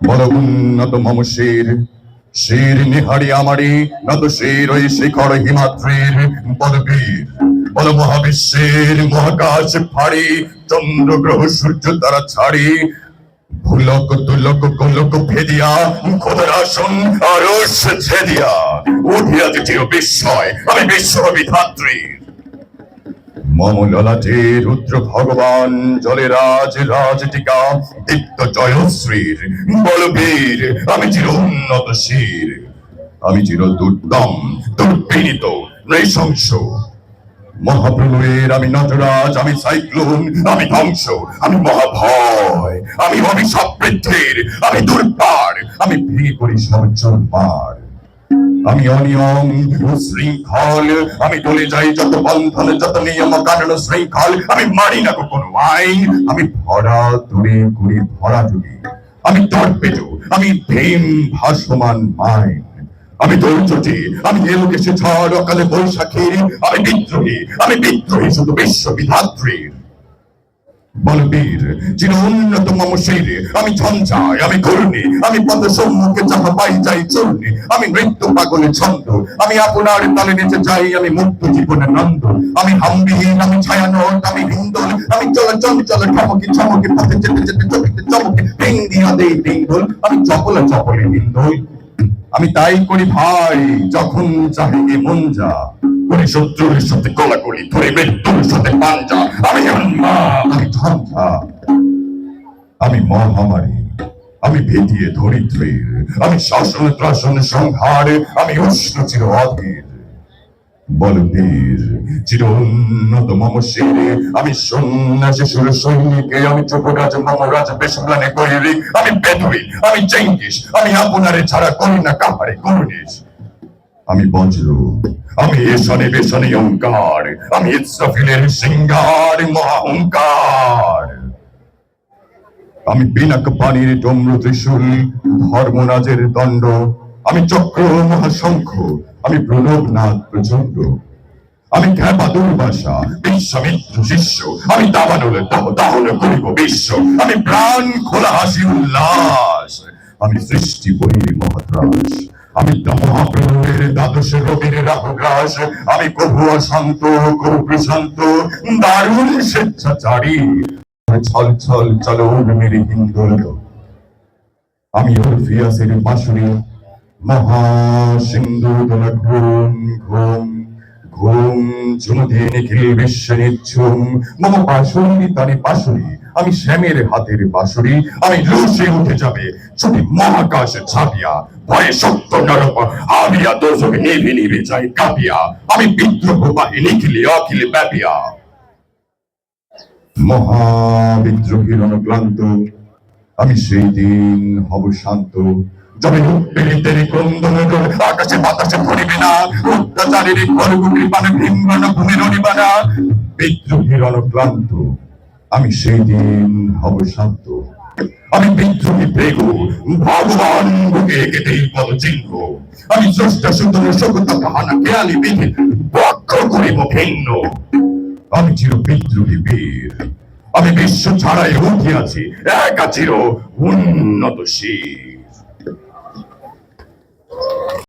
বল উন্নত মম শির শির নিহারি আমারি, নত শির ওই শিখর হিমাদ্রির। বল বীর বল মহাবিশ্বের মহাকাশ ফাড়ি চন্দ্র গ্রহ সূর্য তারা ছাড়ি। ভুলক তুলক কলক ভেদিয়া খোদার আসন আরস ছেদিয়া। উঠিয়াছে চির বিস্ময়, আমি বিশ্বকবি ধাত্রী। মম ললাটে রুদ্র ভগবান, জলে রাজ রাজ টিকা, দীপ্ত জয়শ্রীর বলবীর, আমি চির উন্নত শির। আমি চির দুর্দম দুর্বিনীত নৃশংস। মহাপ্রলয়ের আমি নটরাজ, আমি সাইক্লোন, আমি ধ্বংস, আমি মহাভয়, আমি অভিশাপ বৃদ্ধির, আমি দুর্বার, আমি ভেঙে করি সর্জন পার। আমি অনিয়ম শৃঙ্খল আমি টলে যাই যত বন্ধন, যত নিয়ম কারণ শৃঙ্খল, আমি মানি না আইন, আমি ভরা ভরা আমি টর্পেডো আমি ভীম ভাসমান মাইন। আমি আমি ঝড় অকালে বৈশাখীর, আমি বিদ্রোহী আমি বিদ্রোহী, শুধু বিশ্ববিধাত্রীর। বলবীর চির উন্নত মম শরীরে, আমি ঝঞ্ঝায়, আমি করুণী আমি পদ সম্মুখে যাহা পাই যাই চূর্ণী, আমি মৃত্যু পাগলে ছন্দ, আমি আপনার তালে নেচে যাই, আমি মুক্ত জীবনের নন্দ, আমি হামবিহীন, আমি ছায়ানট, আমি হিন্দল, আমি চল চল চল, ঠমকি চমকি পথে যেতে যেতে চমকে চমকে, টিং দিয়া দেই টিঙ্গল, আমি চপলে চপলে হিন্দল আমি তাই করি ভাই, যখন চাহে মন যা, করি শত্রুর সাথে কলা করি ধরে মৃত্যুর সাথে পাঞ্জা ঝঞ্ঝা আমি মহামারী, আমি ভেদিয়ে ধরিত্রীর, আমি শাসন ত্রাসন সংহার, আমি উষ্ণ চির অধীর বলবীর চির উন্নত মম শিরে, আমি সন্ন্যাসী সুর সৈনিকে, আমি চুপরাজ মম রাজ বেশমানে করি আমি বেদুই আমি চেঙ্গিস আমি আপনারে ছাড়া করি না কাহারে করুনিস আমি বজ্র, আমি এসনে বেসনে অঙ্কার আমি ইসরাফিলের সিঙ্গার মহাহংকার আমি বিনাক পানির ডম্র ত্রিশূল, ধর্মরাজের দণ্ড, আমি চক্র মহাশঙ্খ, আমি প্রণবনাথ প্রচণ্ড আমি খ্যাপা দুর্বাসা, বিশ্বামিত্র শিষ্য, আমি দাবানলে দাহন করিব বিশ্ব, আমি প্রাণ খোলা হাসি উল্লাস, আমি সৃষ্টি বহির মহাত্রাস আমি মহাপ্রভুর দ্বাদশ রবির রাহগ্রাস আমি কভু অশান্ত কভু প্রশান্ত। দারুণ স্বেচ্ছাচারী। ছল ছল, চলো মেরে হিন্দুল আমি ওরফিয়াসের বাঁশুরি মহা সিন্ধু দোলা ঘুম ঘুম ঘুম চুমুধে নিখিল বিশ্ব নিচ্ছুম মম বাঁশুরি তারে বাঁশুরি আমি শ্যামের হাতের বাঁশুরি, আমি লুসে উঠে যাবে। ছুটি মহাকাশে ছাপিয়া ভয়ে সত্য নরক আবিয়া দোষক নিভে নিভে যাই কাঁপিয়া। আমি বিদ্রোহ বাহি নিখিলে অখিলে ব্যাপিয়া। মহাবিদ্রোহীর অনুক্লান্ত আমি সেই দিন হব শান্ত। যবে পেরিতেরি ক্রন্দন আকাশে বাতাসে ধরিবে না। অত্যাচারের করগুটি পানে ভিমরণ ভূমির অনিবানা বিদ্রোহীর অনুক্লান্ত আমি সেই দিন হব শান্ত। আমি বিদ্রোহী প্রেগু ভগবান বুকে কেটেই পদ চিহ্ন। আমি স্রষ্টা সুন্দর সকতা কাহানা খেয়ালি বিধি বক্ষ করিব ভিন্ন। আমি চির বিদ্রোহী বীর। আমি বিশ্ব ছাড়াই উঠিয়াছি, একা চির উন্নত শীর